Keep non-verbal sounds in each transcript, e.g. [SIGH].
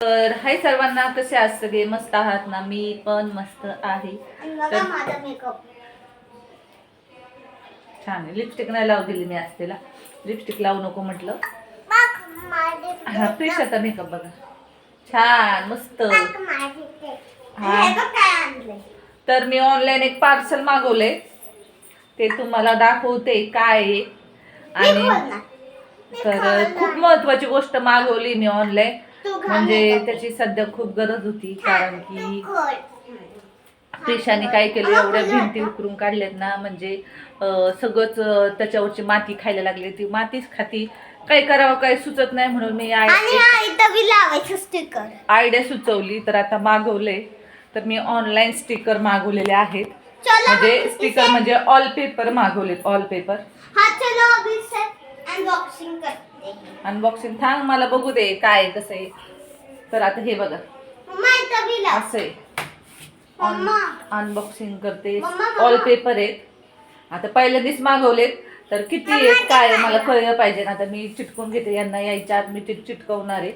तर हाय सर्वांना कसे आहात सगळे? मस्त आहात ना? मी पण मस्त आहे. आणि बघा तर- माझा मेकअप छान आहे. लिपस्टिक नाही लावू दिली मी आज तिला लिपस्टिक लावू नको म्हटलं. हा प्रिशाचा मेकअप बघा. छान मस्त. हा. तर मी ऑनलाईन एक पार्सल मागवले ते तुम्हाला दाखवते काय आहे. आणि तर. खूप महत्वाची गोष्ट मागवली मी ऑनलाईन म्हणजे. त्याची सध्या खूप गरज होती कारण की. प्रिशाने काय केलं एवढ्या भिंती? उकरून काढल्यात ना म्हणजे सगळंच त्याच्यावरची माती खायला लागली ती मातीच खाती. काय करावं काय सुचत नाही म्हणून मी आयडिया सुचवली तर आता मागवले तर मी ऑनलाईन स्टिकर मागवलेले आहेत. म्हणजे स्टिकर म्हणजे ऑल पेपर मागवलेत ऑल पेपर हा चलो अभी से अनबॉक्सिंग करते हैं अनबॉक्सिंग थांब मला बघू दे काय कसं आहे. तर आता हे बघा. असं आहे. मम्मा. अनबॉक्सिंग करते. ऑल पेपर आहेत. आता पहिल्यांदाच मागवलेत. तर किती आहेत काय मला? कळलं पाहिजे. ना आता मी चिटकून घेते. यांना यायच्या आत मी ते चिटकवणार आहे.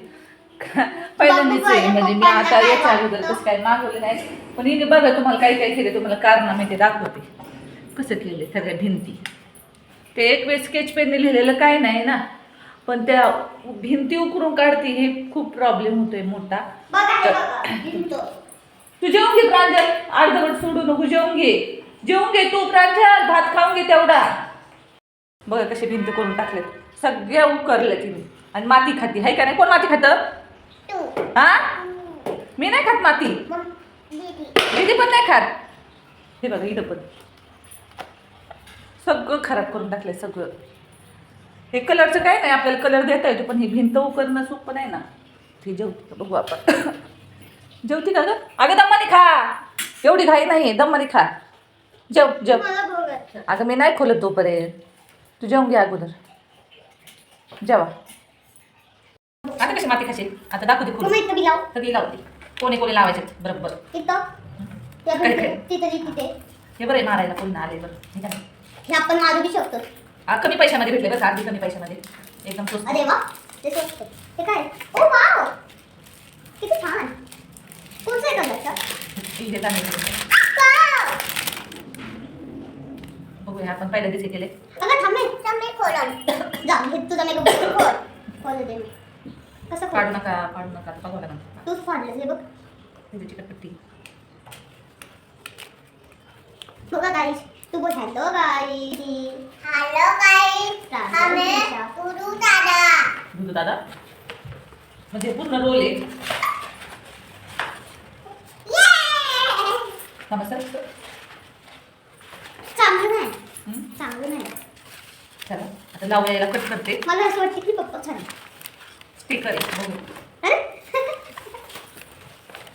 [LAUGHS] पहिल्यांदाच आहे म्हणजे मी आता याच्या अगोदर? कसं काय मागवले नाही. पण हिने बघा तुम्हाला काय काय केले तुम्हाला कारण मी ते दाखवते. कसं केले सगळ्या भिंती. ते एक वेळ स्केच पेनने लिहिलेलं काय नाही ना. पण त्या भिंती उकरून काढते हे खूप प्रॉब्लेम होतोय मोठा. तू जेवून घे प्रांजल. अर्धवट सोडू नको जेवून घे. जेवून घे तू प्रांजल. भात खाऊन घे तेवढा. बघा कशी भिंत करून टाकलेत. सगळ्या उकरल्या तिने आणि माती खाती. हाय का नाही? कोण माती खातं. हा? मी नाही खात माती. दीदी पण नाही खात. हे बघा इथं पण. सगळं खराब करून टाकलंय सगळं. हे कलरचं काय नाही आपल्याला कलर देता येतो पण ही भिंत उकरणं सोपं नाही ना. ती जेवती बघू आपण. जेवती का ग? अगं दम्मानी खा. एवढी घाई नाही दम्मानी खा. जेव जेव. अगं मी नाही खोलत तोपर्यंत. तू जेवून घे अगोदर. जेवा. आता कशी माती खाशील? आता दाखवते सगळी लावते. कोणी कोणी लावायचे बरोबर हे बरं मारायला कोणी आले बरं. हे? हे आपण मारू बी शकतो. कमी पैशामध्ये भेटले बरं अगदी कमी पैशामध्ये. एकदम स्वस्त. अरे वा ते स्वस्त. हे काय? Oh wow! किती छान. कोणचं आहे कलरचा बघूया आपण पहिल्या दिवशी केले अगं थांब नाही थांब नाही खोल जा तुझा मेकअप खोल. खोल दे मी. कसं पाडू नका पाडू नका आता बघावं लागणार तूच फाडलं हे बघ. चिकटपट्टी. बघा गाईस तू बोल हॅलो गाईस हॅलो गाईस आम्ही गुरु दादा. दुधू दादा? म्हणजे पूर्ण रोल आहे. सर चांगलं नाही. हं? चांगलं नाही. चला आता लावूया याला कट करते. मला असं वाटतं की पप्पा छान स्टिकर आहे. बघू.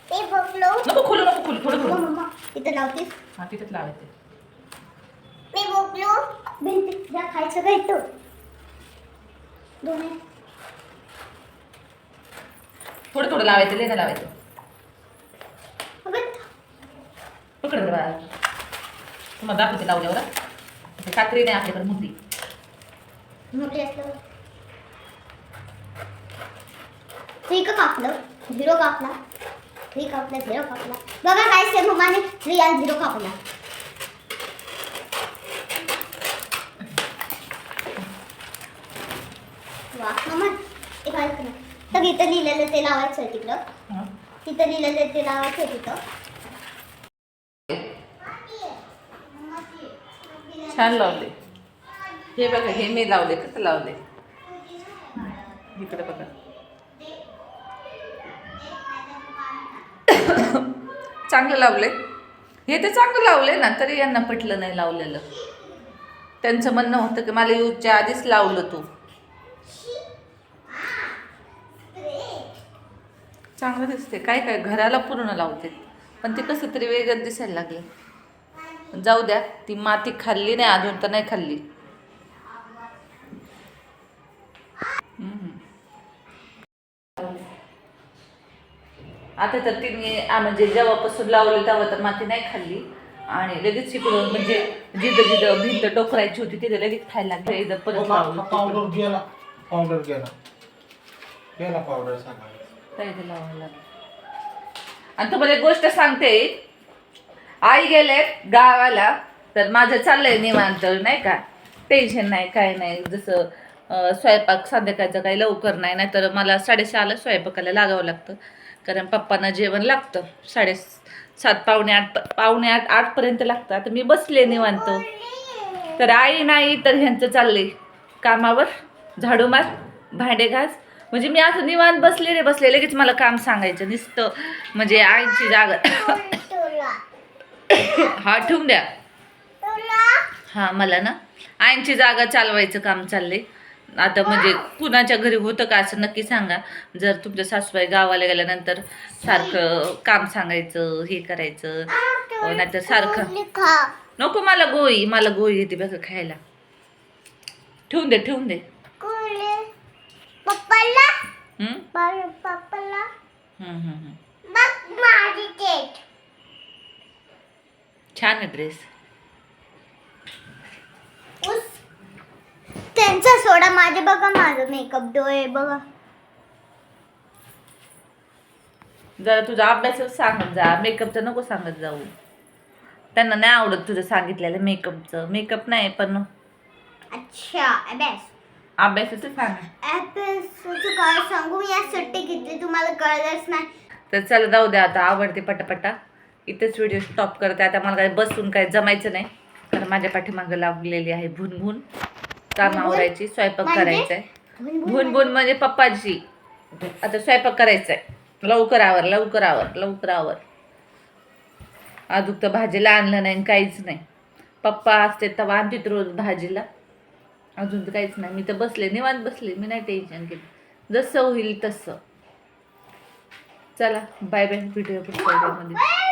ते बघलो. नको खोलू नको खोलू थोडं खोलू. मम्मा इथं लावतीस? हा तिथंच लावायचं. मी बघलो भिंतीत ज्या खायचं का इथं. दोन्ही. थोडं थोडं लावायचं लेणं लावायचं. अगं. पकड बरं बाळा. तुम्हाला दाखवते लावल्यावर. हा. ते कात्री नाही आपल्याकडे मोठी. मोठी असलं ठीक कापलं. झिरो कापला. थ्री कापला झिरो कापला. बघा काय सेम मम्माने. थ्री आणि झिरो कापला. वा मम्मा एक ऐक ना. तर इथं लिहिलेलं ते लावायचं आहे तिकडं. तिथं लिहिलेलं ते लावायचं आहे तिथं. छान लावले. हे बघा हे मी लावले कसं लावले. इकडे बघा. चांगलं लावले. हे तर चांगलं लावले ना तरी यांना पटलं नाही लावलेलं. त्यांचं म्हणणं होतं की मला यूजच्या आधीच लावलं तू. चांगलं दिसते काय काय? घराला पूर्ण लावते. पण ते कसं तरी वेगळं दिसायला लागले. जाऊ द्या ती माती खाल्ली नाही अजून तर नाही खाल्ली. आता तर तिने म्हणजे जेव्हापासून लावली तेव्हा तर माती नाही खाल्ली. आणि लगेच शिकडून म्हणजे जिथं जिथं भिंत डोकरायची होती तिथे लगेच खायला लागले. परत लावली. पावडर गेला. पावडर गेला. गेला पावडर सकाळी ताईला लावावं लागेल आणि तुम्हाला एक गोष्ट सांगते. आई गेले गावाला तर माझं चाललंय निवांत नाही का? टेन्शन नाही काय नाही. जसं स्वयंपाक संध्याकाळचं काही लवकर नाही नाही तर मला साडेसहाला स्वयंपाकाला लागावं लागतं. कारण पप्पांना जेवण लागतं. साडे सात पावणे आठ पावणे आठ आठपर्यंत लागतं. आता मी बसले निवांत. तर आई नाही तर ह्यांचं चाललंय. कामावर झाडू मार भांडे घास म्हणजे मी असं निवांत बसले रे बसले. लगेच मला काम सांगायचं नुसतं म्हणजे आईची जागा. हा ठेवून द्या. हा मला ना आईंची जागा चालवायचं काम चाललंय. आता म्हणजे कुणाच्या घरी होतं का असं नक्की सांगा. जर तुमच्या सासूबाई गावाला गेल्यानंतर सारखं काम सांगायचं हे करायचं नाहीतर सारखं नको मला गोळी मला गोळी येते बघा खायला. ठेवून दे ठेवून दे. पप्पाला? हम्म? पप्पाला? हम्म, हम्म, हम्म. बघ माझी केक छान आहे ड्रेस उस. त्यांचा सोडा माझे बघा माझं मेकअप डोळे बघा. जरा तुझा अभ्यासच सांगत जा. मेकअपचं नको सांगत जाऊ. त्यांना नाही आवडत तुझं सांगितलेलं मेकअपचं मेकअप नाही पण अच्छा अभ्यास. अभ्यासाचं सांग. अभ्यासाचं काय सांगू? मी आज सुट्टी घेतली तुम्हाला कळलंच नाही. तर चला जाऊ द्या आता आवडते पटापटा. इथेच व्हिडिओ स्टॉप करते. आता मला काय बसून काय जमायचं नाही. कारण माझ्या पाठीमागं लागलेली आहे भुनभुन. काम आवरायची स्वयंपाक म्हणजे? करायचा आहे भुनभुन म्हणजे? पप्पाची आता स्वयंपाक करायचा आहे लवकर आवर लवकर आवर लवकर आवर. अजून तर भाजीला आणलं नाही आणि काहीच नाही. पप्पा असते तर आणतीत रोज भाजीला. अजून तर काहीच नाही. मी तर बसले निवांत बसले. मी नाही टेन्शन घेत जसं होईल तसं. चला बाय बाय व्हिडिओ पुढच्या व्हिडिओमध्ये